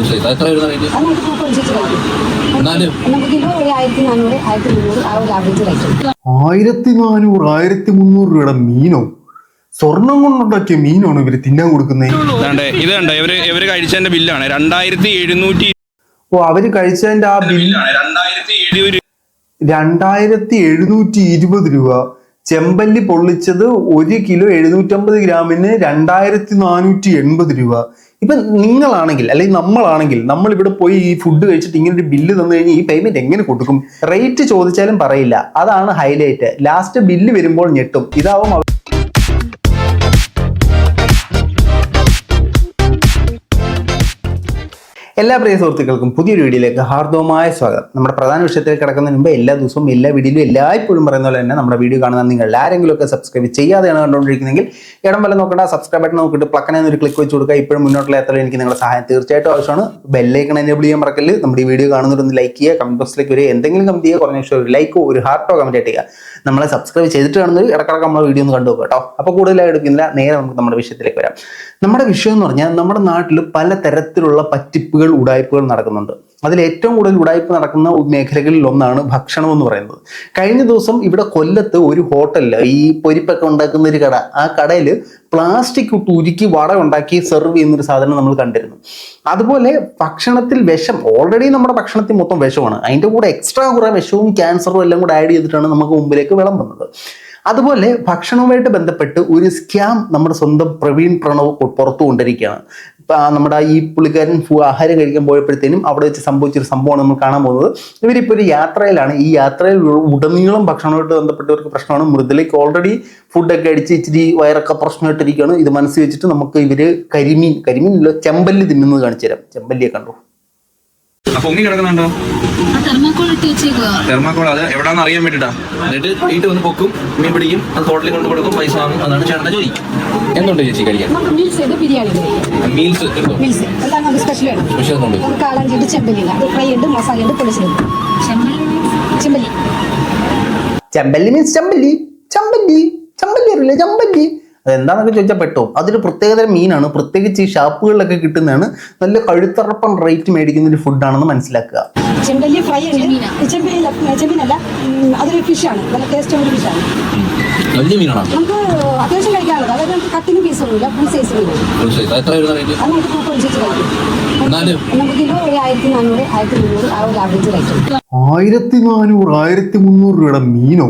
Full size എത്ര വരുന്ന rate എന്നാലും. ആയിരത്തി നാനൂറ് ആയിരത്തി മുന്നൂറ് രൂപയുടെ മീനോ? സ്വർണം കൊണ്ടുണ്ടാക്കിയ മീനാണ് ഇവർ തിന്നാൻ കൊടുക്കുന്നത് ഇതാണ്ട് ഇത് കണ്ടോ ഇവർ ഇവർ കഴിച്ചതിന്റെ ബില്ലാണ്. രണ്ടായിരത്തി എഴുന്നൂറ്റി ഓ അവർ കഴിച്ചതിന്റെ ആ ബില്ലാണ് രണ്ടായിരത്തി രണ്ടായിരത്തി എഴുന്നൂറ്റി ഇരുപത് രൂപ. ചെമ്പല്ലി പൊള്ളിച്ചത് ഒരു കിലോ എഴുന്നൂറ്റമ്പത് ഗ്രാമിന് രണ്ടായിരത്തി നാനൂറ്റി എൺപത് രൂപ. ഇപ്പൊ നിങ്ങളാണെങ്കിൽ അല്ലെങ്കിൽ നമ്മളാണെങ്കിൽ നമ്മൾ ഇവിടെ പോയി ഈ ഫുഡ് കഴിച്ചിട്ട് ഇങ്ങനെ ഒരു ബില്ല് തന്നു കഴിഞ്ഞാൽ ഈ പേയ്മെന്റ് എങ്ങനെ കൊടുക്കും? റേറ്റ് ചോദിച്ചാലും പറയില്ല. അതാണ് ഹൈലൈറ്റ് ലാസ്റ്റ് ബില്ല് വരുമ്പോൾ ഞെട്ടും. ഇതാവും എല്ലാ പ്രിയ സുഹൃത്തുക്കൾക്കും പുതിയൊരു വീഡിയോയിലേക്ക് ഹാർദവമായ സ്വാഗതം. നമ്മുടെ പ്രധാന വിഷയത്തിലേക്ക് കിടക്കുന്നതിന് മുമ്പ് എല്ലാ ദിവസവും എല്ലാ വീഡിയോയിലും എല്ലായ്പ്പോഴും പറയുന്ന പോലെ തന്നെ നമ്മുടെ വീഡിയോ കാണുന്ന നിങ്ങൾ ആരെങ്കിലും ഒക്കെ സബ്സ്ക്രൈബ് ചെയ്യാതെയാണ് കണ്ടുകൊണ്ടിരിക്കുന്നതെങ്കിൽ ഇടം വല്ല നോക്കണ്ട സബ്സ്ക്രൈബ് ബട്ടൺ നോക്കിയിട്ട് പ്ലക്കനെ ഒരു ക്ലിക്ക് വെച്ച് കൊടുക്കുക. ഇപ്പോഴും മുന്നോട്ടുള്ള യാത്രയിൽ എനിക്ക് നിങ്ങളുടെ സഹായം തീർച്ചയായിട്ടും ആവശ്യമാണ്. ബെല്ലൈക്കൺ എനേബിൾ ചെയ്യാൻ മറക്കൽ നമ്മുടെ ഈ വീഡിയോ കാണുന്നവരൊന്ന് ലൈക്ക് ചെയ്യുക കമന്റ് ബോക്സിലേക്ക് ഒരു എന്തെങ്കിലും കമന്റ് ചെയ്യുക കുറഞ്ഞ ഒരു ലൈക്കോ ഒരു ഹാർട്ടോ കമന്റ് ചെയ്യുക. നമ്മളെ സബ്സ്ക്രൈബ് ചെയ്തിട്ട് കാണുന്നത് ഇടക്കിടക്ക് നമ്മളെ വീഡിയോ ഒന്ന് കണ്ടു കേട്ടോ. അപ്പോൾ കൂടുതലായി എടുക്കുന്നില്ല നേരെ നമുക്ക് നമ്മുടെ വിഷയത്തിലേക്ക് വരാം. നമ്മുടെ വിഷയം എന്ന് പറഞ്ഞാൽ നമ്മുടെ നാട്ടിൽ പല തരത്തിലുള്ള പറ്റിപ്പുകൾ ഉടായ്പകൾ നടക്കുന്നുണ്ട്. അതിൽ ഏറ്റവും കൂടുതൽ ഉടായ്പ നടക്കുന്ന മേഖലകളിൽ ഒന്നാണ് ഭക്ഷണം എന്ന് പറയുന്നത്. കഴിഞ്ഞ ദിവസം ഇവിടെ കൊല്ലത്ത് ഒരു ഹോട്ടലിൽ ഈ പൊരിപ്പൊക്കെ ഉണ്ടാക്കുന്ന ഒരു കട ആ കടയിൽ പ്ലാസ്റ്റിക് ഉരുക്കി വട ഉണ്ടാക്കി സെർവ് ചെയ്യുന്ന ഒരു സാധനം നമ്മൾ കണ്ടിരുന്നു. അതുപോലെ ഭക്ഷണത്തിൽ വിഷം ഓൾറെഡി നമ്മുടെ ഭക്ഷണത്തിൽ മൊത്തം വിഷമാണ്. അതിന്റെ കൂടെ എക്സ്ട്രാ കുറേ വിഷവും ക്യാൻസറും എല്ലാം കൂടെ ആഡ് ചെയ്തിട്ടാണ് നമുക്ക് മുമ്പിലേക്ക് വിളമ്പുന്നത് അതുപോലെ ഭക്ഷണവുമായിട്ട് ബന്ധപ്പെട്ട് ഒരു സ്കാം നമ്മുടെ സ്വന്തം പ്രവീൺ പ്രണവ് പുറത്തു കൊണ്ടിരിക്കുകയാണ് നമ്മുടെ ഈ പുള്ളിക്കാരൻ ആഹാരം കഴിക്കാൻ പോയപ്പോഴത്തേനും അവിടെ വെച്ച് സംഭവിച്ചൊരു സംഭവമാണ് നമ്മൾ കാണാൻ പോകുന്നത്. ഇവരിപ്പോൾ ഒരു യാത്രയിലാണ്. ഈ യാത്രയിൽ ഉടനീളം ഭക്ഷണമായിട്ട് ബന്ധപ്പെട്ടവർക്ക് പ്രശ്നമാണ്. മൃദുലയ്ക്ക് ഓൾറെഡി ഫുഡൊക്കെ അടിച്ച് ഇച്ചിരി വയറൊക്കെ പ്രശ്നമായിട്ടിരിക്കുകയാണ്. ഇത് മനസ്സിൽ വെച്ചിട്ട് നമുക്ക് ഇവർ കരിമീൻ കരിമീൻ ഇല്ല ചെമ്പല്ലി തിന്നുന്നത് കാണിച്ചു തരാം ചെമ്പല്ലിയെ കണ്ടു? അപ്പൊ പൊങ്ങി കിടക്കുന്നുണ്ടോ? തെർമാക്കോൾ ഇട്ട് തെർമാക്കോൾ അത് എവിടാന്ന് അറിയാൻ വേണ്ടിട്ടാ? എന്നിട്ട് വീട്ടിൽ വന്ന് പൊക്കും മീൻ പിടിക്കും അത് ഹോട്ടലിൽ കൊണ്ട് കൊടുക്കും പൈസ വാങ്ങും അതാണ് ചേട്ടന്റെ ജോലി. എന്തുണ്ട് ചേച്ചി കഴിക്കാൻ? മീൽസ് ചെയ്ത് ബിരിയാണി മീൽസ് സ്പെഷ്യൽ കാളഞ്ചിട്ട് ചെമ്പല്ലില്ല അത് ഫ്രൈ ഉണ്ട് മസാല ഉണ്ട് ചെമ്പല്ലി ചെമ്പല്ലി. മീൻസ് ചെമ്പല്ലി. ചമ്പല്ലി. ചമ്പല്ലി അറിയില്ല? ചമ്പല്ലി. അതെന്താണെന്നൊക്കെ ചോദിച്ചാൽ പെട്ടോ? അതൊരു പ്രത്യേകതരം മീനാണ്. പ്രത്യേകിച്ച് ഈ ഷാപ്പുകളിലൊക്കെ കിട്ടുന്നതാണ്. നല്ല കഴുത്തറപ്പൻ റേറ്റ് മേടിക്കുന്ന ഒരു ഫുഡാണെന്ന് മനസ്സിലാക്കുക. ചെമ്പല്ലി ഫ്രൈ ഉണ്ട് ചെമ്പല്ലി ചെമ്മീനല്ല ഉം, അതൊരു ഫിഷാണ് നല്ല ടേസ്റ്റ് ഒരു ഫിഷാണ് വലിയ മീനാണോ? നമുക്ക് അത്യാവശ്യം കഴിക്കാനുള്ളത്. അതായത് നമുക്ക് പീസ് ഒന്നുമില്ല. ഫുൾ സൈസ് ആയിരത്തി നാനൂറ് ആയിരത്തി മുന്നൂറ് രൂപയുടെ മീനോ?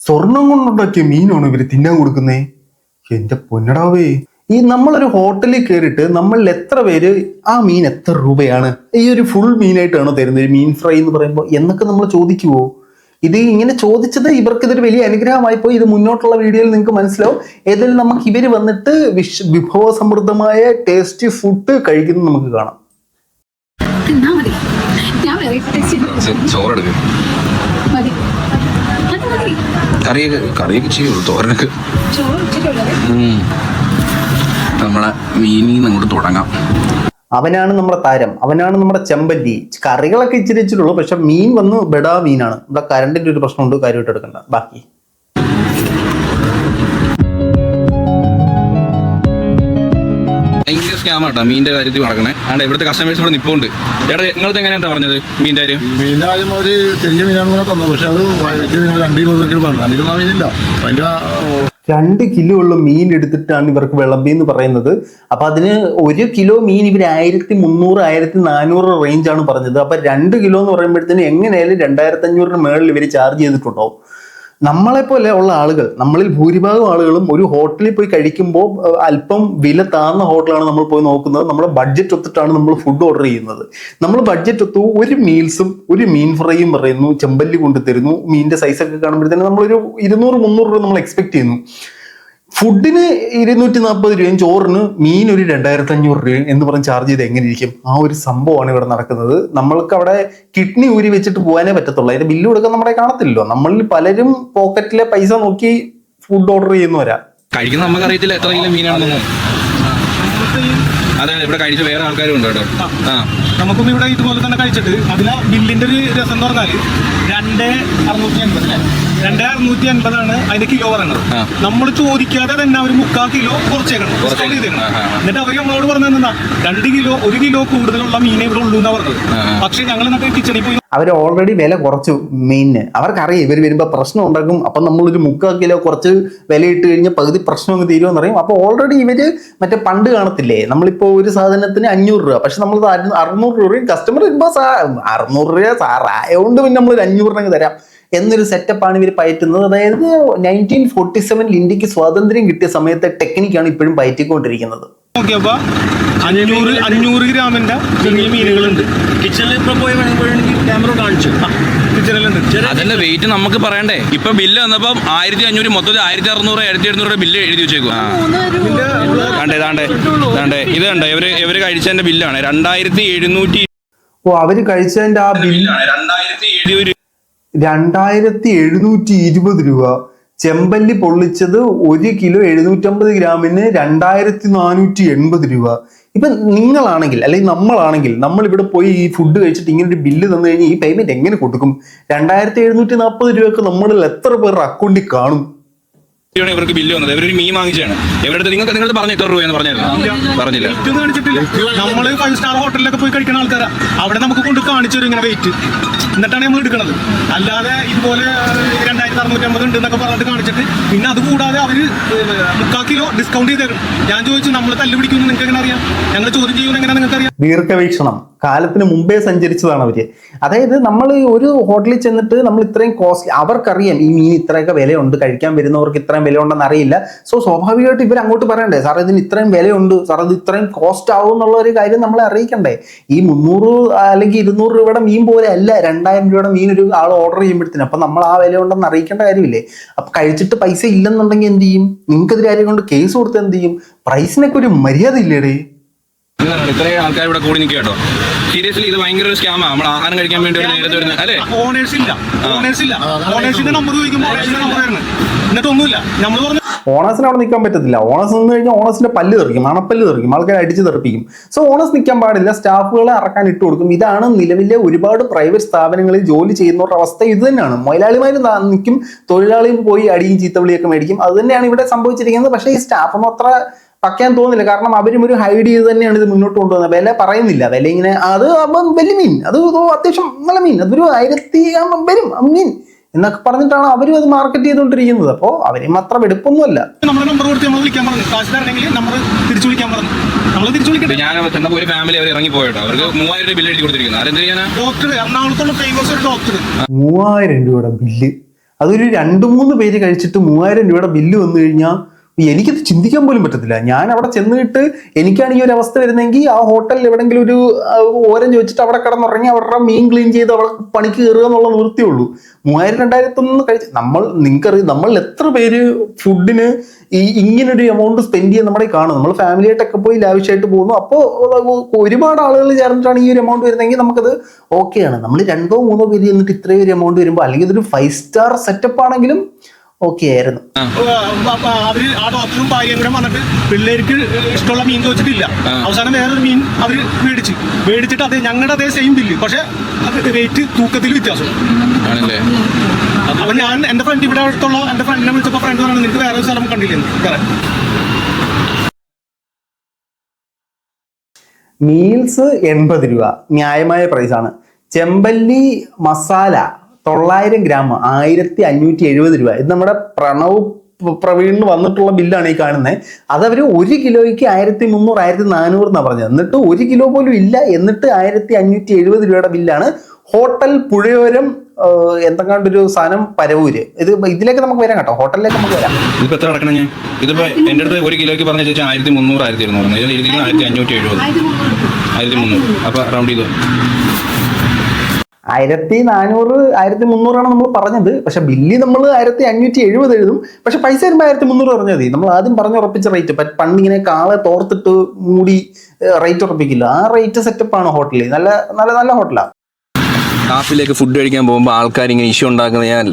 സ്വർണം കൊണ്ടുണ്ടാക്കിയ മീനാണ് ഇവർ തിന്നാൻ കൊടുക്കുന്നേ? എന്റെ പൊന്നടാവേ. ഈ നമ്മളൊരു ഹോട്ടലിൽ കയറിയിട്ട് നമ്മളിൽ എത്ര പേര് ആ മീൻ എത്ര രൂപയാണ്? ഈ ഒരു ഫുൾ മീനായിട്ടാണോ തരുന്നത്? ഒരു മീൻ ഫ്രൈ എന്ന് പറയുമ്പോൾ എന്നൊക്കെ നമ്മൾ ചോദിക്കുവോ? ഇത് ഇങ്ങനെ ചോദിച്ചത് ഇവർക്ക് ഇതൊരു വലിയ അനുഗ്രഹമായി പോയി. ഇത് മുന്നോട്ടുള്ള വീഡിയോയിൽ നിങ്ങൾക്ക് മനസ്സിലാവും. ഏതായാലും നമുക്ക് ഇവർ വന്നിട്ട് വിശ് വിഭവ സമൃദ്ധമായ ടേസ്റ്റി ഫുഡ് കഴിക്കുന്നത് നമുക്ക് കാണാം. തിന്നാ മതി. ഞാൻ വെറൈറ്റി ടേസ്റ്റ് ചോറെടുക്കും കറിയൊക്കെ കറിയൊക്കെ ചെയ്യുള്ളൂ തോരനൊക്കെ. നമ്മളെ മീനിൽ നിന്ന് അങ്ങോട്ട് തുടങ്ങാം. അവനാണ് നമ്മുടെ താരം അവനാണ് നമ്മുടെ ചെമ്പല്ലി. കറികളൊക്കെ ഇച്ചിരി ഇച്ചിട്ടുള്ളൂ പക്ഷെ മീൻ വന്ന് ബെടാ മീനാണ്. ഇവിടെ കരണ്ടിന്റെ ഒരു പ്രശ്നമുണ്ട് കാര്യമായിട്ട് എടുക്കണ്ട. ബാക്കി. ഭയങ്കര സ്കാം ആട്ടോ മീനിന്റെ കാര്യത്തിൽ നടക്കണേ. ആണ്ട് ഇവിടുത്തെ കസ്റ്റമേഴ്സ് ഇവിടെ നിപ്പുണ്ട്. ചേട്ടാ നിങ്ങളത് എങ്ങനെയാണ് പറഞ്ഞത് മീനിന്റെ കാര്യം? മീൻ കാര്യം ഒരു ചെറിയ മീനാണ് കൂടെ തന്നത്. പക്ഷെ അത് രണ്ട് കിലോ പറഞ്ഞു. രണ്ട് കിലോ മീനില്ല. അതിന്റെ രണ്ട് കിലോ ഉള്ള മീൻ എടുത്തിട്ടാണ് ഇവർക്ക് വിളമ്പി എന്ന് പറയുന്നത്. അപ്പൊ അതിന് ഒരു കിലോ മീൻ ഇവർ ആയിരത്തി മുന്നൂറ് ആയിരത്തി നാനൂറ് റേഞ്ചാണ് ആണ് പറഞ്ഞത്. അപ്പൊ രണ്ട് കിലോ എന്ന് പറയുമ്പോഴത്തേന് എങ്ങനെയായാലും രണ്ടായിരത്തി അഞ്ഞൂറിന് മേളിൽ ഇവർ ചാർജ് ചെയ്തിട്ടുണ്ടാവും. നമ്മളെ പോലെ ഉള്ള ആളുകൾ നമ്മളിൽ ഭൂരിഭാഗം ആളുകളും ഒരു ഹോട്ടലിൽ പോയി കഴിക്കുമ്പോൾ അല്പം വില താഴ്ന്ന ഹോട്ടലാണ് നമ്മൾ പോയി നോക്കുന്നത്. നമ്മുടെ ബഡ്ജറ്റ് ഒത്തിട്ടാണ് നമ്മൾ ഫുഡ് ഓർഡർ ചെയ്യുന്നത്. നമ്മൾ ബഡ്ജറ്റ് ഒത്തു ഒരു മീൽസും ഒരു മീൻ ഫ്രൈയും പറയുന്നു ചെമ്പല്ലി കൊണ്ടുതരുന്നു മീനിന്റെ സൈസൊക്കെ കാണുമ്പോഴത്തേനും നമ്മളൊരു ഇരുന്നൂറ് മുന്നൂറ് രൂപ നമ്മൾ എക്സ്പെക്ട് ചെയ്യുന്നു. ഫുഡിന് ഇരുന്നൂറ്റി നാൽപ്പത് രൂപയും ചോറിന് മീൻ ഒരു രണ്ടായിരത്തി അഞ്ഞൂറ് രൂപയും എന്ന് പറഞ്ഞ് ചാർജ് ചെയ്ത് എങ്ങനെ ഇരിക്കും ആ ഒരു സംഭവമാണ് ഇവിടെ നടക്കുന്നത്. നമ്മൾക്ക് അവിടെ കിഡ്നി ഊരി വെച്ചിട്ട് പോകാനേ പറ്റത്തുള്ളൂ. അതിന്റെ ബില്ല് കൊടുക്കാൻ നമ്മളെ കാണത്തില്ലല്ലോ. നമ്മളിൽ പലരും പോക്കറ്റിലെ പൈസ നോക്കി ഫുഡ് ഓർഡർ ചെയ്യുന്നവരാ. കഴിക്കുന്ന നമുക്ക് എത്ര കിലോ മീനാണെന്ന്. അതെ ഇവിടെ കഴിച്ച വേറെ ആൾക്കാരും ഉണ്ട് കേട്ടോ. ആ. നമുക്കൊന്നും ഇവിടെ ഇതുപോലെ തന്നെ കഴിച്ചിട്ട് അതിലെ ബില്ലിന്റെ ഒരു രസം എന്ന് പറഞ്ഞാൽ രണ്ട് അറുന്നൂറ്റി എൺപത് അല്ലേ? രണ്ടേ അറുന്നൂറ്റി അൻപതാണ് അതിന്റെ കിലോ പറയുന്നത് നമ്മൾ ചോദിക്കാതെ തന്നെ അവർ മുക്കാൽ കിലോ കുറച്ചേക്കണം. ചെയ്തേക്കണം. എന്നിട്ട് അവർ നമ്മളോട് പറഞ്ഞത് എന്താ? രണ്ട് കിലോ ഒരു കിലോ കൂടുതലുള്ള മീനെ ഇവിടെ ഉള്ളൂ എന്നാ പറഞ്ഞത്. പക്ഷെ ഞങ്ങൾ എന്നിട്ട് കിച്ചണിൽ പോയി അവർ ഓൾറെഡി വില കുറച്ചു മീനിന്. അവർക്കറിയാം ഇവർ വരുമ്പോൾ പ്രശ്നം ഉണ്ടാക്കും. അപ്പം നമ്മളൊരു മുക്കാൽ കിലോ കുറച്ച് വില ഇട്ട് കഴിഞ്ഞാൽ പകുതി പ്രശ്നം അങ്ങ് തീരുമെന്ന് പറയും. അപ്പോൾ ഓൾറെഡി ഇവർ മറ്റേ പണ്ട് കാണത്തില്ലേ? നമ്മളിപ്പോൾ ഒരു സാധനത്തിന് അഞ്ഞൂറ് രൂപ. പക്ഷെ നമ്മൾ അറുന്നൂറ് രൂപയും കസ്റ്റമർ വരുമ്പോൾ സാ അറുന്നൂറ് രൂപ സാറായതുകൊണ്ട് പിന്നെ നമ്മൾ ഒരു അഞ്ഞൂറിനങ്ങ് തരാം. എന്നൊരു സെറ്റപ്പാണ് ഇവർ പയറ്റുന്നത്. അതായത് നയന്റീൻ ഫോർട്ടി സെവനിൽ ഇന്ത്യയ്ക്ക് സ്വാതന്ത്ര്യം കിട്ടിയ സമയത്തെ ടെക്നിക്കാണ് ഇപ്പോഴും പയറ്റിക്കൊണ്ടിരിക്കുന്നത്. നോക്കിയപ്പോ അഞ്ഞൂറ് അഞ്ഞൂറ് ഗ്രാമിന്റെ ചെറിയ മീനുകളുണ്ട്. കിച്ചണിൽ ഇപ്പോൾ പോയി വേണമെങ്കിൽ ക്യാമറ കാണിച്ചു. അതിന്റെ വെയിറ്റ് നമുക്ക് പറയണ്ടേ. ഇപ്പൊ ബില്ല് വന്നപ്പോ ആയിരത്തി അഞ്ഞൂറ് മൊത്തത്തിൽ ആയിരത്തി അറുന്നൂറ് ആയിരത്തി എഴുന്നൂറ് ബില്ല് എഴുതി വെച്ചേക്കും കണ്ടേ താണ്ടേ താണ്ടേ ഇത് കണ്ടേ ഇവർ ഇവർ കഴിച്ചതിന്റെ ബില്ലാണ് രണ്ടായിരത്തി എഴുന്നൂറ്റി ഓ അവർ കഴിച്ചതിന്റെ ആ ബില്ലാണ് രണ്ടായിരത്തി എഴുപത് രണ്ടായിരത്തി എഴുന്നൂറ്റി ഇരുപത് രൂപ. ചെമ്പല്ലി പൊള്ളിച്ചത് ഒരു കിലോ എഴുന്നൂറ്റമ്പത് ഗ്രാമിന് രണ്ടായിരത്തി നാനൂറ്റി എൺപത് രൂപ. ഇപ്പൊ നിങ്ങളാണെങ്കിൽ അല്ലെങ്കിൽ നമ്മളാണെങ്കിൽ നമ്മൾ ഇവിടെ പോയി ഈ ഫുഡ് കഴിച്ചിട്ട് ഇങ്ങനെ ഒരു ബില്ല് തന്നു കഴിഞ്ഞാൽ ഈ പേയ്മെന്റ് എങ്ങനെ കൊടുക്കും? രണ്ടായിരത്തി എഴുന്നൂറ്റി നാൽപ്പത് രൂപയൊക്കെ നമ്മളിൽ എത്ര പേരുടെ അക്കൗണ്ടിൽ കാണും? രൂപയാണ് ഇവർക്ക് ബില്ല് വന്നത്. ഇവരൊരു മീൻ വാങ്ങിച്ചാണ് ഇവരുടെ നിങ്ങൾക്ക് നിങ്ങൾ പറഞ്ഞു എത്ര രൂപയെന്ന് പറഞ്ഞായിരുന്നു പറഞ്ഞില്ല. കാണിച്ചിട്ടില്ല നമ്മൾ ഫൈവ് സ്റ്റാർ ഹോട്ടലിലൊക്കെ പോയി കഴിക്കുന്ന ആൾക്കാരാ. അവിടെ നമുക്ക് കൊണ്ട് കാണിച്ചു തരും ഇങ്ങനെ വെയിറ്റ് എന്നിട്ടാണ് നമ്മൾ എടുക്കുന്നത് അല്ലാതെ ഇതുപോലെ രണ്ടായിരത്തി അറുന്നൂറ്റി അമ്പത് ഉണ്ട് എന്നൊക്കെ പറഞ്ഞിട്ട് കാണിച്ചിട്ട് പിന്നെ അത് കൂടാതെ അവർ മുക്കാൽ കിലോ ഡിസ്കൗണ്ട് ചെയ്ത് തരും. ഞാൻ ചോദിച്ചു നമ്മൾ തല്ലുപിടിക്കുന്നു നിങ്ങൾക്ക് എങ്ങനെ അറിയാം? ഞങ്ങൾ ചോദ്യം ചെയ്യുമെന്ന് എങ്ങനെ നിങ്ങൾക്ക് അറിയാം ദീർഘവീക്ഷണം. കാലത്തിന് മുമ്പേ സഞ്ചരിച്ചതാണ് അവർ. അതായത് നമ്മൾ ഒരു ഹോട്ടലിൽ ചെന്നിട്ട് നമ്മൾ ഇത്രയും കോസ്റ്റ്ലി അവർക്കറിയാം ഈ മീൻ ഇത്രയൊക്കെ വിലയുണ്ട് കഴിക്കാൻ വരുന്നവർക്ക് ഇത്രയും വിലയുണ്ടെന്ന് അറിയില്ല. സോ സ്വാഭാവികമായിട്ട് ഇവർ അങ്ങോട്ട് പറയണ്ടേ സാർ ഇതിന് ഇത്രയും വിലയുണ്ട് സാർ ഇത് ഇത്രയും കോസ്റ്റ് ആവും എന്നുള്ള ഒരു കാര്യം നമ്മളെ അറിയിക്കണ്ടേ? ഈ മുന്നൂറ് അല്ലെങ്കിൽ ഇരുന്നൂറ് രൂപയുടെ മീൻ പോലെ അല്ല രണ്ടായിരം രൂപയുടെ മീൻ ഒരു ആൾ ഓർഡർ ചെയ്യുമ്പോഴത്തേനും. അപ്പൊ നമ്മൾ ആ വില ഉണ്ടെന്ന് അറിയിക്കേണ്ട കാര്യമില്ലേ? അപ്പൊ കഴിച്ചിട്ട് പൈസ ഇല്ലെന്നുണ്ടെങ്കിൽ എന്ത് ചെയ്യും? നിങ്ങൾക്കെതിരെ ആരെയും കൊണ്ട് കേസ് കൊടുത്ത് എന്ത് ചെയ്യും? പ്രൈസിനൊക്കെ ഒരു മര്യാദ ഇല്ലേടേ ഇത്രയും ആൾക്കാർ ഇവിടെ കൂടി നിൽക്കുക കേട്ടോ. സീരിയസ്ലി ഇത് ഭയങ്കര ഒരു സ്കാമാണ് നമ്മൾ ആഹാരം കഴിക്കാൻ വേണ്ടി ഒരു നേരത്തെ വരുന്നത്. അല്ലേ? ഓണേഴ്സ് ഇല്ല. ഓണേഴ്സ് ഇല്ല. ഓണേഴ്സിന്റെ നമ്പർ ചോദിക്കുമ്പോൾ ഓണേഴ്സിന്റെ നമ്പർ ആയിരുന്നു. എന്നിട്ടൊന്നുമില്ല. നമ്മൾ പറഞ്ഞു ഓണേഴ്സിന് അവിടെ നിൽക്കാൻ പറ്റത്തില്ല. ഓണേഴ്സ് എന്ന് കഴിഞ്ഞാൽ ഓണേഴ്സിന്റെ പല്ല് തെറിക്കും മണപ്പല്ല് തെറിക്കും ആൾക്കാർ അടിച്ച് തെറിപ്പിക്കും. സോ ഓണേഴ്സ് നിൽക്കാൻ പാടില്ല. സ്റ്റാഫുകളെ ഇറക്കാൻ ഇട്ട് കൊടുക്കും. ഇതാണ് നിലവിലെ ഒരുപാട് പ്രൈവറ്റ് സ്ഥാപനങ്ങളിൽ ജോലി ചെയ്യുന്നവരുടെ അവസ്ഥ. ഇത് തന്നെയാണ്. മുതലാളിമാർ നിൽക്കും. തൊഴിലാളിയും പോയി അടിയും ചീത്തവിളിയൊക്കെ മേടിക്കും. അത് തന്നെയാണ് ഇവിടെ സംഭവിച്ചിരിക്കുന്നത്. പക്ഷേ ഈ സ്റ്റാഫൊന്നും അത്ര പക്കാൻ തോന്നില്ല. കാരണം അവരും ഒരു ഹൈഡ് ചെയ്ത് തന്നെയാണ് ഇത് മുന്നോട്ട് കൊണ്ടുവന്നത്. വില പറയുന്നില്ല. വില ഇങ്ങനെ അത് അപ്പം വലിയ മീൻ. അത് അത്യാവശ്യം നല്ല മീൻ. അതൊരു ആയിരത്തി വരും. മീൻ എന്നൊക്കെ പറഞ്ഞിട്ടാണ് അവരും അത് മാർക്കറ്റ് ചെയ്തുകൊണ്ടിരിക്കുന്നത്. അപ്പോൾ അവരും അത്ര വെടുപ്പൊന്നുമല്ല. നമ്മുടെ നമ്പർ കൊടുത്ത് നമ്മൾ വിളിക്കാൻ പറഞ്ഞു. നമ്പർ തിരിച്ചു വിളിക്കാൻ പറഞ്ഞു. നമ്മൾ തിരിച്ചു വിളിക്കട്ടെ. ഞാൻ ചെന്നപ്പോൾ ഒരു ഫാമിലി അവർ ഇറങ്ങി പോയിട്ടോ. അവർക്ക് മൂവായിരം രൂപ ബില്ല് എഴുതി കൊടുത്തിരിക്കുന്നത് അതെന്ത് ചെയ്യാനാ? ഡോക്ടർ എറണാകുളത്തുള്ള ഫേമസ് ഒരു ഡോക്ടർ മൂവായിരം രൂപയുടെ ബില്ല് അതൊരു രണ്ട് മൂന്ന് പേര് കഴിച്ചിട്ട് മൂവായിരം രൂപയുടെ ബില്ല് വന്നു കഴിഞ്ഞാൽ എനിക്കത് ചിന്തിക്കാൻ പോലും പറ്റത്തില്ല. ഞാൻ അവിടെ ചെന്നിട്ട് എനിക്കാണ് ഈ ഒരു അവസ്ഥ വരുന്നെങ്കിൽ ആ ഹോട്ടലിൽ എവിടെങ്കിലും ഒരു ഓരം ചോദിച്ചിട്ട് അവിടെ കിടന്നുറങ്ങി അവരുടെ മീൻ ക്ലീൻ ചെയ്ത് അവിടെ പണിക്ക് കയറുക എന്നുള്ള നിവൃത്തിയുള്ളൂ മൂവായിരം രണ്ടായിരത്തൊന്നും കഴിച്ച് നമ്മൾ നിങ്ങൾക്കറിയാം നമ്മൾ എത്ര പേര് ഫുഡിന് ഈ ഇങ്ങനൊരു എമൗണ്ട് സ്പെൻഡ് ചെയ്യാൻ നമ്മുടെ കാണും. നമ്മൾ ഫാമിലി ആയിട്ടൊക്കെ പോയി ലാവിഷായിട്ട് പോകുന്നു. അപ്പോൾ ഒരുപാട് ആളുകൾ ചേർന്നിട്ടാണ് ഈ ഒരു എമൗണ്ട് വരുന്നതെങ്കിൽ നമുക്കത് ഓക്കെയാണ് നമ്മൾ രണ്ടോ മൂന്നോ പേര് ചെന്നിട്ട് ഇത്രയും ഒരു എമൗണ്ട് വരുമ്പോൾ അല്ലെങ്കിൽ ഇതൊരു ഫൈവ് സ്റ്റാർ സെറ്റപ്പ് ആണെങ്കിലും ഓക്കെ ആയിരുന്നു. അവർ ആ ഡോക്ടറും ഭാര്യയും കൂടെ വന്നിട്ട് പിള്ളേർക്ക് ഇഷ്ടമുള്ള മീൻ ചോദിച്ചിട്ടില്ല അവസാനം വേറൊരു മീൻ അവർ മേടിച്ച്. മേടിച്ചിട്ട് അതേ ഞങ്ങളുടെ അതേ സെയിം ബില്ല് പക്ഷെ അത് റേറ്റ് തൂക്കത്തിൽ വ്യത്യാസം. ആണല്ലേ? അപ്പൊ ഞാൻ എന്റെ ഫ്രണ്ട് ഇവിടെ അടുത്തുള്ള എന്റെ ഫ്രണ്ടിനെ വിളിച്ചപ്പോ ഫ്രണ്ട് പറഞ്ഞു നിങ്ങൾക്ക് വേറെ ഒരു സ്ഥലം കണ്ടില്ലേ? മീൽസ് എൺപത് രൂപ. ന്യായമായ പ്രൈസാണ് ചെമ്പല്ലി മസാല തൊള്ളായിരം ഗ്രാം ആയിരത്തി അഞ്ഞൂറ്റി എഴുപത് രൂപ. ഇത് നമ്മുടെ പ്രണവ് പ്ര- പ്രവീണിന് വന്നിട്ടുള്ള ബില്ലാണ് ഈ കാണുന്നത് അതവർ ഒരു കിലോയ്ക്ക് ആയിരത്തി മുന്നൂറ് ആയിരത്തി നാനൂറ് എന്നാണ് പറഞ്ഞത്. എന്നിട്ട് ഒരു കിലോ പോലും ഇല്ല എന്നിട്ട് ആയിരത്തി അഞ്ഞൂറ്റി എഴുപത് രൂപയുടെ ബില്ലാണ്. ഹോട്ടൽ പുഴയോരം എന്തെങ്കിലും ഒരു സാധനം പരവൂര്. ഇത് ഇതിലേക്ക് നമുക്ക് വരാം കേട്ടോ. ഹോട്ടലിലേക്ക് നമുക്ക് വരാം. ഇതിപ്പോ എത്ര അടക്കണം ഞാൻ? ഇതിപ്പോ എന്റെ അടുത്ത് ഒരു കിലോയ്ക്ക് പറഞ്ഞ ചോദിച്ചാൽ ആയിരത്തി മുന്നൂറ് ആയിരത്തി ഇരുന്നൂറ് ആയിരത്തി അഞ്ഞൂറ്റി എഴുപത് ആയിരത്തി മുന്നൂറ് അപ്പൊ റൗണ്ട് ചെയ്തു? ആയിരത്തി നാനൂറ് ആയിരത്തി മുന്നൂറാണ് നമ്മൾ പറഞ്ഞത്. പക്ഷെ ബില്ല് നമ്മൾ ആയിരത്തി അഞ്ഞൂറ്റി എഴുപത് എഴുതും. പക്ഷെ പൈസ വരുമ്പോൾ ആയിരത്തി മുന്നൂറ് പറഞ്ഞാൽ മതി. നമ്മൾ ആദ്യം പറഞ്ഞ് ഉറപ്പിച്ച റേറ്റ് പണ്ടിങ്ങനെ കാളെ തോർത്തിട്ട് മൂടി റേറ്റ് ഉറപ്പിക്കില്ല. ആ റേറ്റ് സെറ്റപ്പാണ് ഹോട്ടലിൽ നല്ല നല്ല നല്ല ഹോട്ടലാണ് ഷാപ്പിലേക്ക് ഫുഡ് കഴിക്കാൻ പോകുമ്പോൾ ആൾക്കാർ ഇങ്ങനെ ഇഷ്യൂ ഉണ്ടാക്കുന്ന ഞാൻ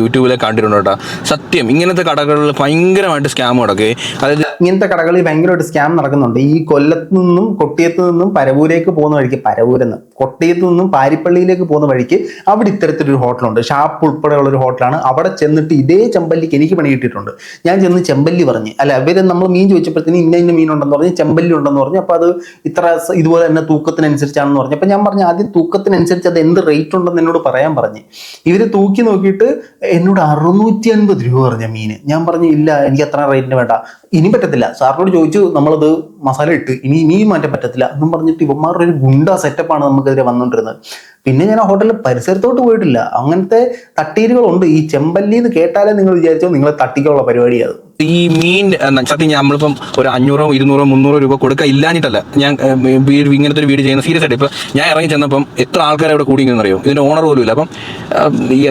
യൂട്യൂബിലെ കണ്ടിട്ടുണ്ട് കേട്ടോ. സത്യം ഇങ്ങനത്തെ കടകളിൽ ഭയങ്കരമായിട്ട് സ്കാം നടക്കേ. അതായത് ഇങ്ങനത്തെ കടകളിൽ ഭയങ്കരമായിട്ട് സ്കാം നടക്കുന്നുണ്ട്. ഈ കൊല്ലത്ത് നിന്നും കൊട്ടിയത്ത് നിന്നും പരവൂരേക്ക് പോകുന്ന വഴിക്ക് പരവൂരെന്ന് കൊട്ടിയത്ത് നിന്നും പാരിപ്പള്ളിയിലേക്ക് പോകുന്ന വഴിക്ക് അവിടെ ഇത്തരത്തിലൊരു ഹോട്ടലുണ്ട്. ഷാപ്പ് ഉൾപ്പെടെയുള്ള ഒരു ഹോട്ടലാണ്. അവിടെ ചെന്നിട്ട് ഇതേ ചെമ്പല്ലിക്ക് എനിക്ക് പണി കിട്ടിയിട്ടുണ്ട്. ഞാൻ ചെന്ന് ചെമ്പല്ലി പറഞ്ഞ് അല്ല ഇവർ നമ്മൾ മീൻ ചോദിച്ചപ്പോഴത്തേന് ഇന്ന ഇന്ന മീൻ ഉണ്ടെന്ന് പറഞ്ഞ് ചെമ്പല്ലി ഉണ്ടെന്ന് പറഞ്ഞു. അപ്പോൾ അത് ഇത്ര ഇതുപോലെ തന്നെ തൂക്കത്തിനനുസരിച്ചാണെന്ന് പറഞ്ഞു. അപ്പോൾ ഞാൻ പറഞ്ഞു ആദ്യം തൂക്കത്തിനനുസരിച്ച് അത് എന്ത് റേറ്റ് ഉണ്ടെന്ന് എന്നോട് പറയാൻ പറഞ്ഞ്. ഇവർ തൂക്കി നോക്കിയിട്ട് എന്നോട് അറുന്നൂറ്റി അൻപത് രൂപ പറഞ്ഞ മീൻ ഞാൻ പറഞ്ഞു ഇല്ല എനിക്ക് അത്ര റേറ്റിന് വേണ്ട. ഇനി പറ്റത്തില്ല. സാറിനോട് ചോദിച്ചു നമ്മളത് മസാല ഇട്ട്. ഇനി ഇനിയും മാറ്റാൻ പറ്റത്തില്ല. എന്നും പറഞ്ഞിട്ട് ഇവന്മാരുടെ ഒരു ഗുണ്ട സെറ്റപ്പാണ് നമുക്കെതിരെ വന്നുകൊണ്ടിരുന്നത് പിന്നെ ഞാൻ ആ ഹോട്ടലിൽ പരിസരത്തോട്ട് പോയിട്ടില്ല. അങ്ങനത്തെ തട്ടീരുകളുണ്ട്. ഈ ചെമ്പല്ലി എന്ന് കേട്ടാലേ നിങ്ങൾ വിചാരിച്ചോ നിങ്ങളെ തട്ടിക്കുള്ള പരിപാടിയാണ് ഈ മീൻ സത്യം നമ്മളിപ്പം ഒരു അഞ്ഞൂറോ ഇരുന്നൂറോ മുന്നൂറോ രൂപ കൊടുക്കുക ഇല്ലാഞ്ഞിട്ടല്ല. ഞാൻ വീട് ഇങ്ങനത്തെ ഒരു വീട് ചെയ്യുന്ന സീരിയസ് ആയിട്ട് ഇപ്പൊ ഞാൻ ഇറങ്ങി ചെന്നപ്പം എത്ര ആൾക്കാർ അവിടെ കൂടി അറിയോ ഇതിന്റെ ഓണർ പോലും ഇല്ല അപ്പം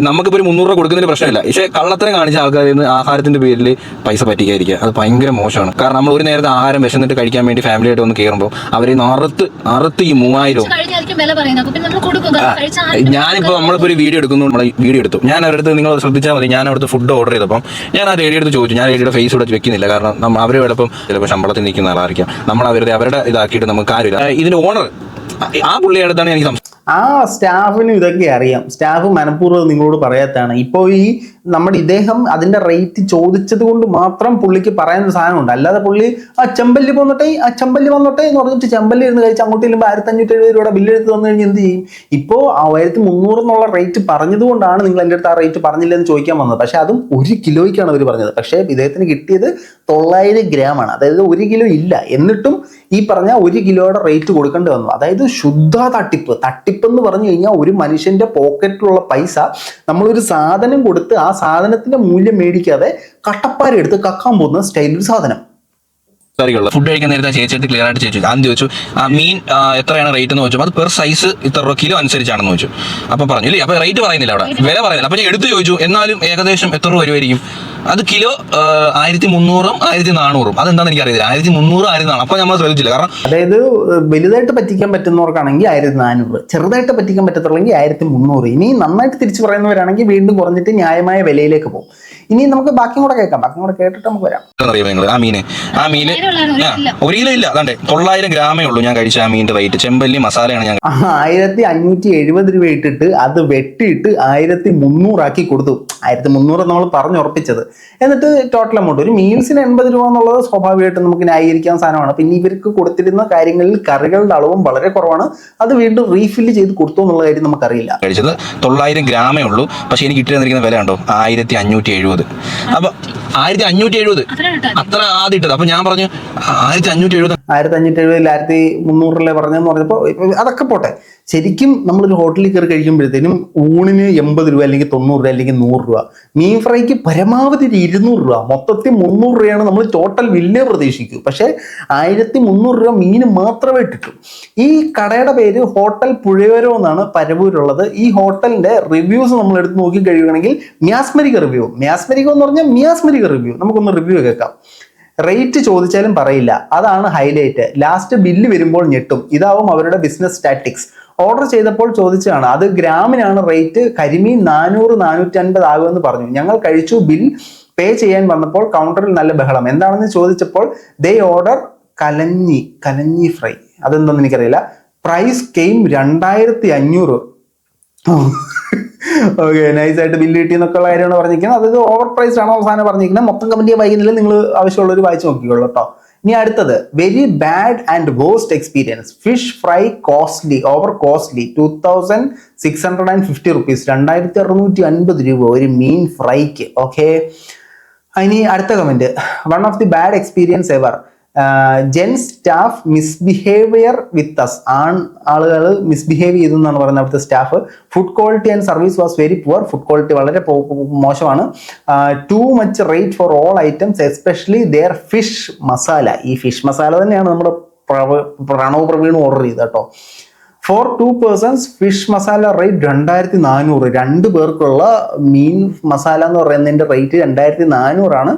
നമുക്കിപ്പോ നമുക്കിപ്പോൾ ഒരു മുന്നൂറ് രൂപ കൊടുക്കുന്നതിന് പ്രശ്നമില്ല. പക്ഷേ കള്ളത്തരം കാണിച്ച ആൾക്കാരിൽ നിന്ന് ആഹാരത്തിന്റെ പേരിൽ പൈസ പറ്റിക്കായിരിക്കുക അത് ഭയങ്കര മോശമാണ്. കാരണം നമ്മൾ ഒരു നേരത്തെ ആഹാരം വിശന്നിട്ട് കഴിക്കാൻ വേണ്ടി ഫാമിലി ആയിട്ട് വന്ന് കയറുമ്പോൾ അവർ നറുത്ത് നറുത്ത് ഈ മൂവായിരവും ആരും ഞാനിപ്പോ നമ്മളിപ്പോ ഒരു വീഡിയോ എടുക്കുന്നു. നമ്മൾ വീഡിയോ എടുത്തു. ഞാൻ അവരുടെ അടുത്ത് നിങ്ങൾ ശ്രദ്ധിച്ചാൽ മതി. ഞാൻ അവിടുത്തെ ഫുഡ് ഓർഡർ ചെയ്തപ്പം ഞാൻ ആ റേഡിയോ എടുത്ത് ചോദിച്ചു. ഞാൻ റേഡിയോയുടെ ഫേസ് ഇവിടെ വെക്കുന്നില്ല. കാരണം നമ്മ അവർ ചിലപ്പം ചിലപ്പോൾ ശമ്പളത്തിൽ നിൽക്കുന്ന ആളായിരിക്കാം. നമ്മൾ അവരുടെ അവരുടെ ഇതാക്കിയിട്ട് നമുക്ക് കാര്യമില്ല. ഇതിന്റെ ഓണർ ആ പുള്ളിയുടെ അടുത്താണ് എനിക്ക് സംസാരിച്ചത്. ആ സ്റ്റാഫിന് ഇതൊക്കെ അറിയാം. സ്റ്റാഫ് മനഃപൂർവം നിങ്ങളോട് പറയാത്താണ് ഇപ്പോൾ ഈ നമ്മുടെ ഇദ്ദേഹം അതിന്റെ റേറ്റ് ചോദിച്ചത് കൊണ്ട് മാത്രം പുള്ളിക്ക് സാധനം സാധനമുണ്ട്. അല്ലാതെ പുള്ളി ആ ചെമ്പല്ലി പോന്നോട്ടെ ആ ചെമ്പല്ലി വന്നോട്ടെ എന്ന് പറഞ്ഞിട്ട് ചെമ്പല്ലി ഇരുന്ന് കഴിച്ച് അങ്ങോട്ട് ചെല്ലുമ്പോൾ ആയിരത്തി അഞ്ഞൂറ്റി എഴുപത് രൂപയുടെ ബില്ല് എടുത്ത് തന്നു കഴിഞ്ഞാൽ എന്ത് ചെയ്യും? ഇപ്പോൾ ആയിരത്തി മുന്നൂറ് എന്നുള്ള റേറ്റ് പറഞ്ഞതുകൊണ്ടാണ് നിങ്ങൾ എന്റെ അടുത്ത് ആ റേറ്റ് പറഞ്ഞില്ലെന്ന് ചോദിക്കാൻ വന്നത്. പക്ഷേ അതും ഒരു കിലോയ്ക്കാണ് അവർ പറഞ്ഞത്. പക്ഷേ ഇദ്ദേഹത്തിന് കിട്ടിയത് തൊള്ളായിരം ഗ്രാമാണ് അതായത് ഒരു കിലോ ഇല്ല. എന്നിട്ടും ഈ പറഞ്ഞ ഒരു കിലോയുടെ റേറ്റ് കൊടുക്കേണ്ടി വന്നു. അതായത് ശുദ്ധ തട്ടിപ്പ് തട്ടിപ്പ് എന്ന് പറഞ്ഞു കഴിഞ്ഞാൽ ഒരു മനുഷ്യന്റെ പോക്കറ്റിലുള്ള പൈസ നമ്മളൊരു സാധനം കൊടുത്ത് ആ സാധനത്തിന്റെ മൂല്യം മേടിക്കാതെ കട്ടപ്പാര എടുത്ത് കക്കാൻ പോകുന്ന സ്റ്റൈൽ ഒരു സാധനം. ഫുഡ് കഴിക്കാൻ നേരത്തെ ചേച്ചിട്ട് ക്ലിയർ ആയിട്ട് ചേച്ചു ആദ്യം ചോദിച്ചു ആ മീൻ എത്രയാണ് റേറ്റ് എന്ന് ചോദിച്ചു? അത് പെർ സൈസ് ഇത്ര രൂപ കിലോ അനുസരിച്ചാണെന്ന് ചോദിച്ചു. അപ്പം പറഞ്ഞു ഇല്ലേ? അപ്പൊ റേറ്റ് പറയുന്നില്ല അവിടെ. വില പറയുന്നില്ല. അപ്പൊ ഞാൻ എടുത്ത് ചോദിച്ചു എന്നാലും ഏകദേശം എത്ര രൂപ വരുമായിരിക്കും? അത് കിലോ ആയിരത്തി മുന്നൂറും ആയിരത്തി നാനൂറും. അതെന്താണെന്ന് എനിക്ക് അറിയില്ല ആയിരത്തി മുന്നൂറ് ആയിരത്തി നാനൂറ്. അപ്പൊ നമ്മൾ ശ്രദ്ധിച്ചില്ല. കാരണം അതായത് വലുതായിട്ട് പറ്റിക്കാൻ പറ്റുന്നവർക്കാണെങ്കിൽ ആയിരത്തി നാനൂറ്. ചെറുതായിട്ട് പറ്റിക്കാൻ പറ്റത്തുള്ളെങ്കിൽ ആയിരത്തി മുന്നൂറ്. ഇനി നന്നായിട്ട് തിരിച്ചു പറയുന്നവരാണെങ്കിൽ വീണ്ടും കുറഞ്ഞിട്ട് ന്യായമായ വിലയിലേക്ക് പോകും. ഇനി നമുക്ക് ബാക്കിയും കൂടെ കേൾക്കാം. ബാക്കിയും കൂടെ കേട്ടിട്ട് നമുക്ക് വരാം. അറിയാമോ നിങ്ങൾ ആ മീന്. ആ മീന്. ഉള്ളതാണ്, ഒരു ആ, കിലോ. ഒരു കിലോ ഇല്ല. അതാണ്ടേ. തൊള്ളായിരം ഗ്രാമേ ഉള്ളൂ ഞാൻ കഴിച്ച ആ മീനിന്റെ റേറ്റ് ചെമ്പല്ലി മസാലയാണ് ഞാൻ ആയിരത്തി അഞ്ഞൂറ്റി എഴുപത് രൂപ ഇട്ടിട്ട് അത് വെട്ടിയിട്ട് ആയിരത്തി മുന്നൂറാക്കി കൊടുത്തു. ആയിരത്തി മുന്നൂറ് നമ്മൾ പറഞ്ഞുറപ്പിച്ചത്. എന്നിട്ട് ടോട്ടൽ എമൗണ്ട് ഒരു മീൽസിന് എൺപത് രൂപ എന്നുള്ളത് സ്വാഭാവികമായിട്ടും നമുക്ക് ന്യായീകരിക്കാൻ സാധനമാണ്. പിന്നെ ഇവർക്ക് കൊടുത്തിരുന്ന കാര്യങ്ങളിൽ കറികളുടെ അളവും വളരെ കുറവാണ്. അത് വീണ്ടും റീഫില്ല് ചെയ്ത് കൊടുത്തു എന്നുള്ള കാര്യം നമുക്കറിയില്ല. കഴിച്ചത് തൊള്ളായിരം ഗ്രാമേ ഉള്ളൂ. പക്ഷേ എനിക്ക് കിട്ടി തന്നിരിക്കുന്ന വില ഉണ്ടോ ആയിരത്തി അഞ്ഞൂറ്റി എഴുപത്. അപ്പൊ ആയിരത്തി അഞ്ഞൂറ്റി എഴുപത് കേട്ടോ അത്ര ആദ്യം ഇട്ടത്. അപ്പൊ ഞാൻ പറഞ്ഞു ആയിരത്തി അഞ്ഞൂറ്റി എഴുപത് ആയിരത്തി അഞ്ഞൂറ്റി എഴുപതിൽ ആയിരത്തി മുന്നൂറിലെ പറഞ്ഞെന്ന് പറഞ്ഞപ്പോൾ അതൊക്കെ പോട്ടെ. ശരിക്കും നമ്മളൊരു ഹോട്ടലിൽ കയറി കഴിക്കുമ്പോഴത്തേനും ഊണിന് എൺപത് രൂപ അല്ലെങ്കിൽ തൊണ്ണൂറ് രൂപ അല്ലെങ്കിൽ നൂറ് രൂപ മീൻ ഫ്രൈക്ക് പരമാവധി ഒരു ഇരുന്നൂറ് രൂപ മൊത്തത്തിൽ മുന്നൂറ് രൂപയാണ് നമ്മൾ ടോട്ടൽ വില്ല് പ്രതീക്ഷിക്കൂ. പക്ഷേ ആയിരത്തി മുന്നൂറ് രൂപ മീൻ മാത്രമേ ഇട്ടിട്ടു. ഈ കടയുടെ പേര് ഹോട്ടൽ പുഴയോരം എന്നാണ് പരവൂരുള്ളത്. ഈ ഹോട്ടലിന്റെ റിവ്യൂസ് നമ്മൾ എടുത്ത് നോക്കി കഴിയുകയാണെങ്കിൽ മ്യാസ്മരിക റിവ്യൂ മ്യാസ്മരിക എന്ന് പറഞ്ഞാൽ മ്യാസ്മരിക റിവ്യൂ നമുക്കൊന്ന് റിവ്യൂ കേൾക്കാം. റേറ്റ് ചോദിച്ചാലും പറയില്ല. അതാണ് ഹൈലൈറ്റ് ലാസ്റ്റ് ബില്ല് വരുമ്പോൾ ഞെട്ടും. ഇതാവും അവരുടെ ബിസിനസ് സ്റ്റാറ്റിക്സ് ഓർഡർ ചെയ്തപ്പോൾ ചോദിച്ചതാണ് അത് ഗ്രാമിനാണ് റേറ്റ് കരിമീൻ നാനൂറ് നാനൂറ്റി അൻപത് ആകുമെന്ന് പറഞ്ഞു. ഞങ്ങൾ കഴിച്ചു. ബിൽ പേ ചെയ്യാൻ വന്നപ്പോൾ കൗണ്ടറിൽ നല്ല ബഹളം. എന്താണെന്ന് ചോദിച്ചപ്പോൾ ദേ ഓർഡർ കലഞ്ഞി കലഞ്ഞി ഫ്രൈ അതെന്താണെന്ന് എനിക്കറിയില്ല. പ്രൈസ് കെയിം രണ്ടായിരത്തി അഞ്ഞൂറ് ഓക്കെ നൈസായിട്ട് ബില്ല് കിട്ടി എന്നൊക്കെയുള്ള കാര്യമാണ് പറഞ്ഞിരിക്കുന്നത്. അതായത് ഓവർ പ്രൈസ് ആണോ അവസാനം പറഞ്ഞിരിക്കുന്നത്? മൊത്തം കമ്പനിയെ വൈകുന്നില്ല നിങ്ങൾ ആവശ്യമുള്ളവർ വായിച്ച് നോക്കിക്കോളൂ കേട്ടോ ഇനി അടുത്തത് very bad and waste experience fish fry costly over costly two thousand six hundred and fifty rupees രണ്ടായിരത്തി അറുന്നൂറ്റി അൻപത് രൂപ ഒരു മീൻ ഫ്രൈക്ക് ഓക്കെ ഇനി അടുത്ത comment one of the bad experience ever gen staff misbehaviour with us ആൺ ആളുകൾ മിസ്ബിഹേവ് ചെയ്തു എന്നാണ് പറയുന്നത് അവിടുത്തെ staff. Food quality and service was very poor food quality വളരെ മോശമാണ്. Too much rate for all items especially their fish masala ഈ fish masala തന്നെയാണ് നമ്മുടെ പ്രണവ് പ്രവീൺ ഓർഡർ ചെയ്തത് കേട്ടോ. For two persons fish masala rate രണ്ടായിരത്തി നാനൂറ് രണ്ട് പേർക്കുള്ള മീൻ മസാല എന്ന് പറയുന്നതിന്റെ റേറ്റ് രണ്ടായിരത്തി നാനൂറാണ്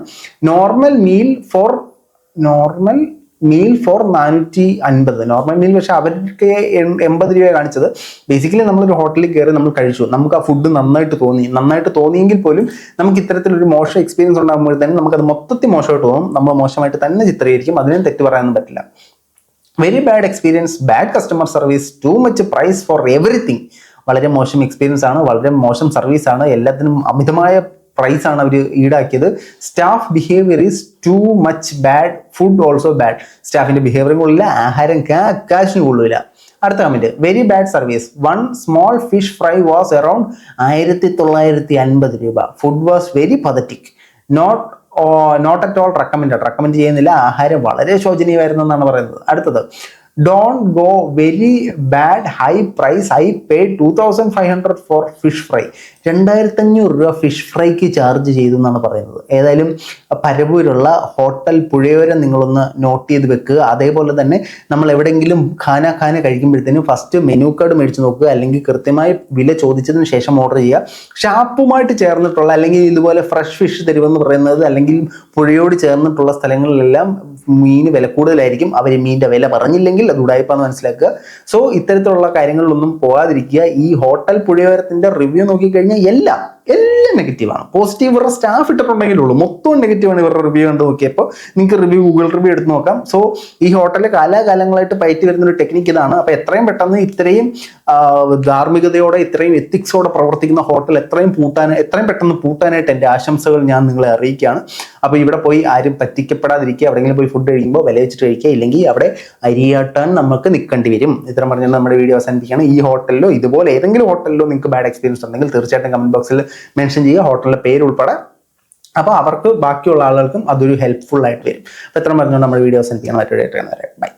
normal meal for normal meal for നാനൂറ്റി അൻപത്. നോർമൽ മീൽ പക്ഷെ അവർക്ക് എൺ- എൺപത് രൂപ കാണിച്ചത്. ബേസിക്കലി നമ്മളൊരു ഹോട്ടലിൽ കയറി നമ്മൾ കഴിച്ചു. നമുക്ക് ആ ഫുഡ് നന്നായിട്ട് തോന്നി. നന്നായിട്ട് തോന്നിയെങ്കിൽ പോലും നമുക്ക് ഇത്തരത്തിലൊരു മോശം എക്സ്പീരിയൻസ് ഉണ്ടാകുമ്പോൾ തന്നെ നമുക്കത് മൊത്തത്തിൽ മോശമായിട്ട് തോന്നും. നമ്മൾ മോശമായിട്ട് തന്നെ ചിത്രീകരിക്കും. അതിനും തെറ്റ് പറയാനൊന്നും പറ്റില്ല. Very bad experience bad customer service too much price for everything വളരെ മോശം എക്സ്പീരിയൻസ് ആണ്. വളരെ മോശം സർവീസ് ആണ്. എല്ലാത്തിനും അമിതമായ പ്രൈസ് ആണ് അവർ ഈടാക്കിയത്. Staff behaviour is too much bad food also bad സ്റ്റാഫിന്റെ ബിഹേവിയറും കൊള്ളില്ല ആഹാരം കാശിന് കൊള്ളില്ല. അടുത്ത comment very bad service one small fish fry was around ആയിരത്തി തൊള്ളായിരത്തി അൻപത് രൂപ food was very pathetic not not at all recommend recommend ചെയ്യുന്നില്ല. ആഹാരം വളരെ ശോചനീയമായിരുന്നു എന്നാണ് പറയുന്നത്. അടുത്തത്. Don't go very bad high price I pay two thousand five hundred for fish fry രണ്ടായിരത്തി അഞ്ഞൂറ് രൂപ ഫിഷ് ഫ്രൈക്ക് ചാർജ് ചെയ്തു എന്നാണ് പറയുന്നത്. ഏതായാലും പരവൂരുള്ള ഹോട്ടൽ പുഴയോരം നിങ്ങളൊന്ന് നോട്ട് ചെയ്ത് വെക്കുക. അതേപോലെ തന്നെ നമ്മൾ എവിടെയെങ്കിലും ഖാന ഖാന കഴിക്കുമ്പോഴത്തേനും ഫസ്റ്റ് മെനു കാർഡ് മേടിച്ച് നോക്കുക. അല്ലെങ്കിൽ കൃത്യമായി വില ചോദിച്ചതിന് ശേഷം ഓർഡർ ചെയ്യുക. ഷാപ്പുമായിട്ട് ചേർന്നിട്ടുള്ള അല്ലെങ്കിൽ ഇതുപോലെ ഫ്രഷ് ഫിഷ് തരുമെന്ന് പറയുന്നത് അല്ലെങ്കിൽ പുഴയോട് ചേർന്നിട്ടുള്ള സ്ഥലങ്ങളിലെല്ലാം മീൻ വില കൂടുതലായിരിക്കും. അവർ മീനിന്റെ വില പറഞ്ഞില്ലെങ്കിൽ അത് ഉടായ്പാന്ന് മനസ്സിലാക്കുക. സോ ഇത്തരത്തിലുള്ള കാര്യങ്ങളിലൊന്നും പോകാതിരിക്കുക. ഈ ഹോട്ടൽ പുഴയോരത്തിന്റെ റിവ്യൂ നോക്കിക്കഴിഞ്ഞാൽ എല്ലാം എല്ലാം നെഗറ്റീവാണ് പോസിറ്റീവ് ഇവരുടെ സ്റ്റാഫ് ഇട്ടിട്ടുണ്ടെങ്കിലേ ഉള്ളൂ. മൊത്തം നെഗറ്റീവാണ് ഇവരുടെ റിവ്യൂ കണ്ട് നോക്കിയപ്പോൾ നിങ്ങൾക്ക് റിവ്യൂ ഗൂഗിൾ റിവ്യൂ എടുത്ത് നോക്കാം. സോ ഈ ഹോട്ടലിൽ കാലാകാലങ്ങളായിട്ട് പയറ്റി വരുന്ന ഒരു ടെക്നിക്ക് ഇതാണ്. അപ്പോൾ എത്രയും പെട്ടെന്ന് ഇത്രയും ധാർമ്മികതയോടെ ഇത്രയും എത്തിക്സോടെ പ്രവർത്തിക്കുന്ന ഹോട്ടൽ എത്രയും പൂട്ടാൻ എത്രയും പെട്ടെന്ന് പൂട്ടാനായിട്ട് എന്റെ ആശംസകൾ ഞാൻ നിങ്ങളെ അറിയിക്കുകയാണ്. അപ്പോൾ ഇവിടെ പോയി ആരും പറ്റിക്കപ്പെടാതിരിക്കുക. എവിടെയെങ്കിലും പോയി ഫുഡ് കഴിക്കുമ്പോൾ വില വെച്ചിട്ട് കഴിക്കുക. ഇല്ലെങ്കിൽ അവിടെ അരിയാട്ടാൻ നമുക്ക് നിൽക്കേണ്ടി വരും. ഇത്രയും പറഞ്ഞാൽ നമ്മുടെ വീഡിയോ അവസാനിപ്പിക്കുകയാണ്. ഈ ഹോട്ടലിലോ ഇതുപോലെ ഏതെങ്കിലും ഹോട്ടലിലോ നിങ്ങൾക്ക് ബാഡ് എക്സ്പീരിയൻസ് ഉണ്ടെങ്കിൽ തീർച്ചയായിട്ടും കമന്റ് ബോക്സിൽ മെൻഷൻ ചെയ്യുക ഹോട്ടലിന്റെ പേര് ഉൾപ്പെടെ. അപ്പോൾ അവർക്ക് ബാക്കിയുള്ള ആളുകൾക്കും അതൊരു ഹെൽപ്ഫുൾ ആയിട്ട് വരും. അപ്പോൾ ഇത്രയും പറഞ്ഞുകൊണ്ട് നമ്മുടെ വീഡിയോസ് എനിക്ക് മറ്റൊരു ബൈ